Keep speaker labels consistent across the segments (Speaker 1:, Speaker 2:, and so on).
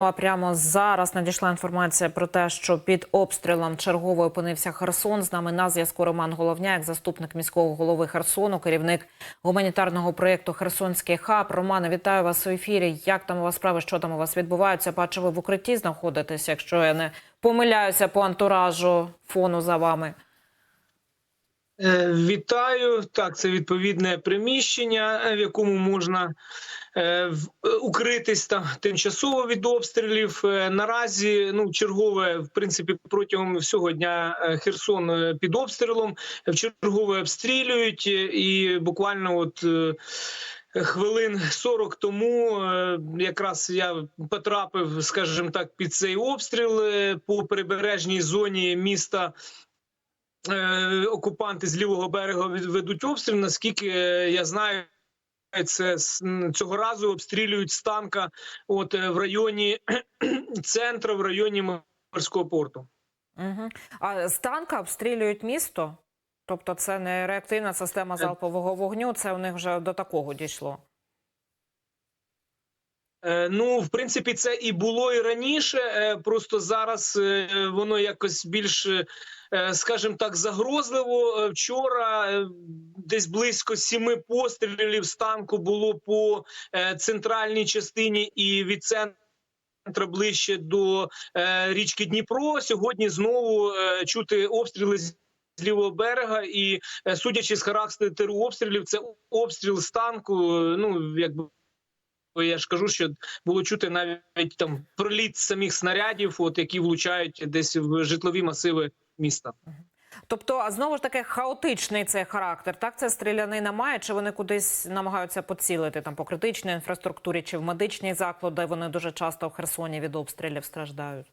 Speaker 1: А прямо зараз надійшла інформація про те, що під обстрілом чергово опинився Херсон. З нами на зв'язку Роман Головняк, заступник міського голови Херсону, керівник гуманітарного проєкту Херсонський хаб. Романе, вітаю вас у ефірі. Як там у вас справи? Що там у вас відбувається? Бачу, ви в укритті знаходитесь, якщо я не помиляюся по антуражу фону за вами.
Speaker 2: Е, Вітаю. Так, це відповідне приміщення, в якому можна укритись там тимчасово від обстрілів. Е, Наразі ну чергове, в принципі, протягом всього дня е, Херсон е, під обстрілом. В чергове обстрілюють, е, і буквально от. е, Хвилин 40 тому е, якраз я потрапив, скажімо так, під цей обстріл е, по прибережній зоні міста е, окупанти з лівого берега ведуть обстріл. Наскільки е, я знаю, це цього разу обстрілюють з танка, от е, в районі центру, в районі морського порту.
Speaker 1: Угу. А з танка обстрілюють місто? Тобто це не реактивна система залпового вогню, це у них вже до такого дійшло.
Speaker 2: Е, Ну, в принципі, це і було і раніше. е, Просто зараз е, воно якось більш, скажімо так, загрозливо. Вчора десь близько сіми пострілів з танку було по центральній частині і від центру ближче до річки Дніпро. Сьогодні знову чути обстріли з лівого берега, і судячи з характеру обстрілів, це обстріл з танку. Ну якби я ж кажу, що було чути навіть там проліт самих снарядів, от які влучають десь в житлові масиви міста.
Speaker 1: Тобто, а знову ж таки, хаотичний цей характер. Так, це стрілянина має, чи вони кудись намагаються поцілити там по критичній інфраструктурі, чи в медичні заклади. Вони дуже часто в Херсоні від обстрілів страждають.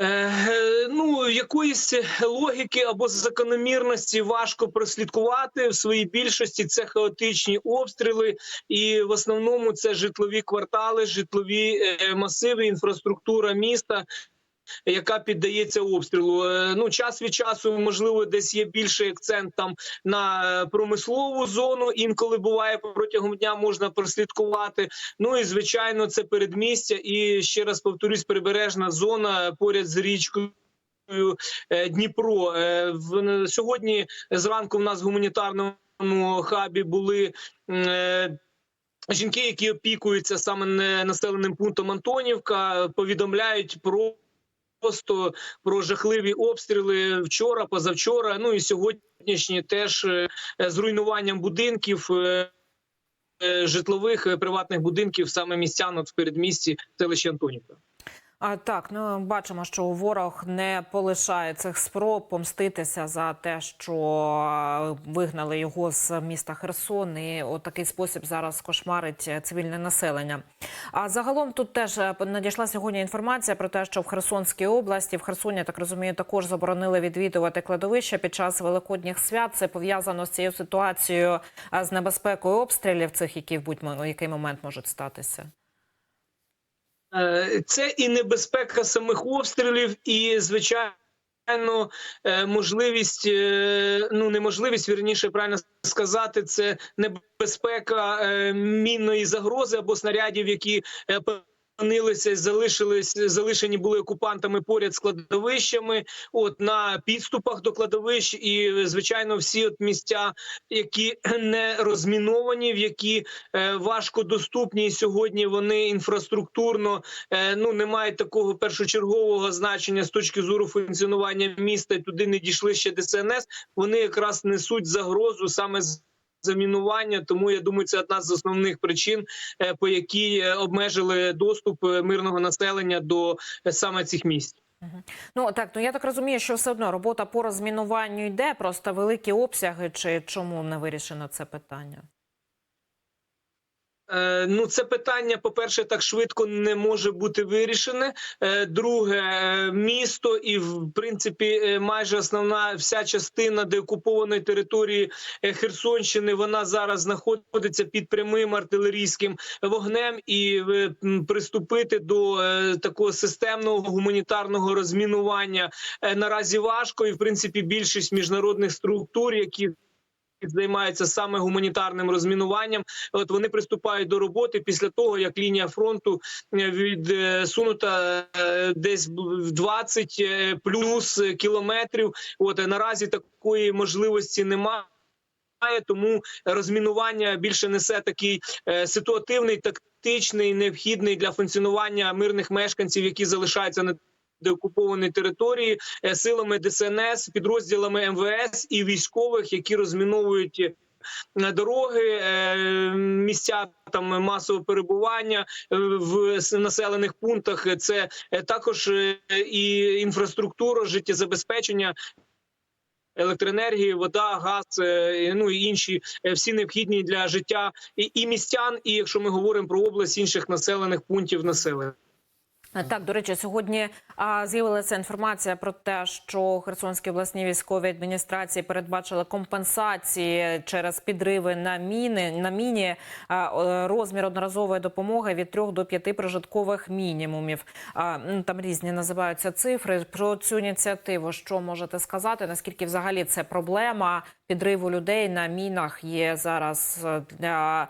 Speaker 2: Е, ну якоїсь логіки або закономірності важко прослідкувати в своїй більшості. Це хаотичні обстріли, і в основному це житлові квартали, житлові е, масиви, інфраструктура міста. Яка піддається обстрілу? Е, Ну час від часу, можливо, десь є більший акцент там на е, промислову зону. Інколи буває протягом дня можна прослідкувати. Ну і звичайно, це передмістя. І ще раз повторюсь, прибережна зона поряд з річкою. е, Дніпро в сьогодні зранку в нас в гуманітарному хабі були жінки, які опікуються саме населеним пунктом Антонівка, повідомляють про. Просто про жахливі обстріли вчора, позавчора. Ну і сьогоднішні теж е, з руйнуванням будинків е, е, житлових приватних будинків саме містян в передмісті селища Антонівка.
Speaker 1: А так, ну бачимо, що ворог не полишає цих спроб помститися за те, що е, вигнали його з міста Херсон, і у такий спосіб зараз кошмарить е, цивільне населення. А загалом тут теж е, надійшла сьогодні інформація про те, що в Херсонській області, в Херсоні, так розумію, також заборонили відвідувати кладовища під час великодніх свят. Це пов'язано з цією ситуацією з небезпекою обстрілів, цих які в будь-який момент можуть статися.
Speaker 2: Е, Це і небезпека самих обстрілів, і звичайно. е, Можливість, е, ну неможливість, вірніше правильно сказати, це небезпека мінної загрози або снарядів, які опинилися, залишились, залишені були окупантами поряд з кладовищами, от на підступах до кладовищ, і звичайно, всі от місця, які не розміновані, в які е, важко доступні і сьогодні. Вони інфраструктурно е, ну не мають такого першочергового значення з точки зору функціонування міста. і Туди не дійшли ще ДСНС. Вони якраз несуть загрозу саме з. Замінування, тому я думаю, це одна з основних причин, е, по якій е, обмежили доступ е, мирного населення до саме цих місць.
Speaker 1: Ну так, ну я так розумію, що все одно робота по розмінуванню йде, просто великі обсяги, чи чому не вирішено це питання?
Speaker 2: Е, Ну, це питання, по-перше, так швидко не може бути вирішене. Е, Друге, е, місто і в принципі майже основна вся частина деокупованої території Херсонщини. Вона зараз знаходиться під прямим артилерійським вогнем, і приступити до такого системного гуманітарного розмінування наразі важко. І в принципі більшість міжнародних структур, які Займаються саме гуманітарним розмінуванням. От вони приступають до роботи після того, як лінія фронту е, відсунута е, десь в 20 е, плюс кілометрів. От е, наразі такої можливості немає. Тому розмінування більше несе такий е, ситуативний, тактичний, необхідний для функціонування мирних мешканців, які залишаються на деокупованій території, е, силами ДСНС, підрозділами МВС і військових, які розміновують. е, Дороги, е, місця там масового перебування в населених пунктах. Це також і інфраструктура, життєзабезпечення електроенергії, вода, газ, ну і інші всі необхідні для життя і містян. І якщо ми говоримо про область інших населених пунктів населення.
Speaker 1: Е, Так, до речі, сьогодні з'явилася інформація про те, що Херсонській обласній військовій адміністрації передбачили компенсації через підриви на міни на міні е, розмір одноразової допомоги від 3 до 5 прожиткових мінімумів. Там різні називаються цифри. Про цю ініціативу що можете сказати? Наскільки взагалі це проблема підриву людей на мінах є зараз е, для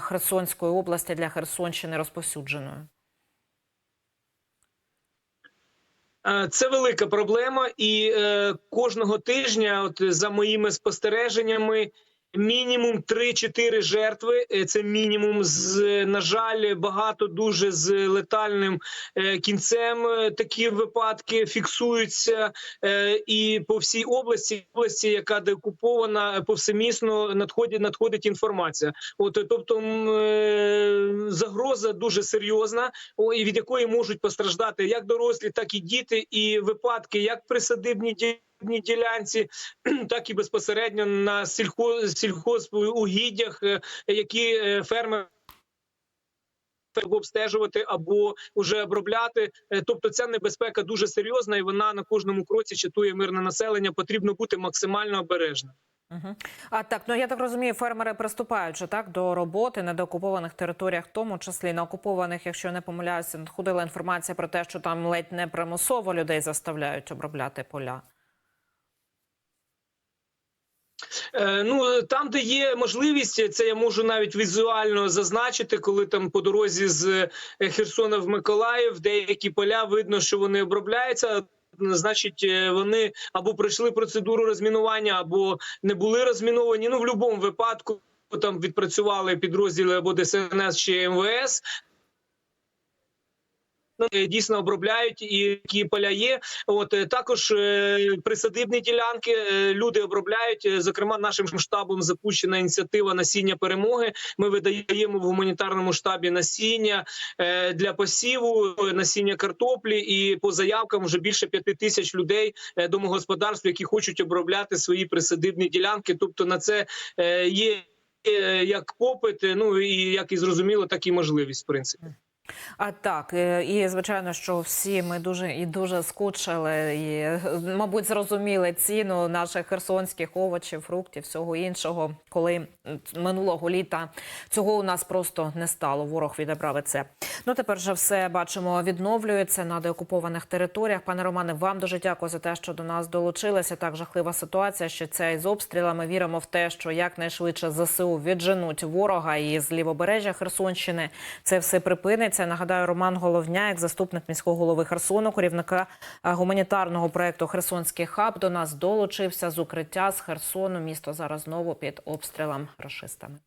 Speaker 1: Херсонської області, для Херсонщини розповсюдженою?
Speaker 2: Е, Це велика проблема, і е, кожного тижня, от за моїми спостереженнями, мінімум 3-4 жертви. Е, Це мінімум з на жаль, багато дуже з летальним е, кінцем. Е, Такі випадки фіксуються е, і по всій області, області, яка деокупована, повсемісно надходить надходить інформація. От е, тобто е, загроза дуже серйозна, і від якої можуть постраждати як дорослі, так і діти, і випадки як присадибні ді- ні ділянці, так і безпосередньо на сільхоз, сільхозугіддях, е, які е, фермери обстежувати або вже обробляти. Е, Тобто ця небезпека дуже серйозна, і вона на кожному кроці чатує мирне населення. Потрібно бути максимально обережним.
Speaker 1: Угу. А так, ну я так розумію, фермери приступають же так до роботи на деокупованих територіях, в тому числі на окупованих, якщо не помиляюся, надходила інформація про те, що там ледь не примусово людей заставляють обробляти поля.
Speaker 2: Е, Ну там, де є можливість, це я можу навіть візуально зазначити, коли там по дорозі з е, Херсона в Миколаїв деякі поля видно, що вони обробляються. Значить, е, вони або пройшли процедуру розмінування, або не були розміновані. Ну в будь-якому випадку там відпрацювали підрозділи або ДСНС чи МВС. Е, дійсно обробляють і які поля є. От е, також е, присадибні ділянки люди обробляють. Зокрема, нашим штабом запущена ініціатива насіння перемоги. Ми видаємо в гуманітарному штабі насіння для посіву, насіння картоплі. І по заявкам вже більше п'яти тисяч людей домогосподарств, які хочуть обробляти свої присадибні ділянки. Тобто на це є як попит, ну і як і зрозуміло, так і можливість в принципі.
Speaker 1: А так, е, і звичайно, що всі ми дуже і дуже скучили, і мабуть зрозуміли ціну наших херсонських овочів, фруктів, всього іншого, коли минулого літа цього у нас просто не стало. Ворог відібрав це. Ну тепер же все бачимо, відновлюється на деокупованих територіях. Пане Романе, вам дуже дякую за те, що до нас долучилися. Так жахлива ситуація, що це із обстрілами. Віримо в те, що якнайшвидше ЗСУ відженуть ворога і з лівобережжя Херсонщини це все припиниться. Нагадаю, Роман Головняк, заступник міського голови Херсону, керівника е, гуманітарного проекту Херсонський хаб, до нас долучився з укриття з Херсону. Місто зараз знову під обстрілом рашистами.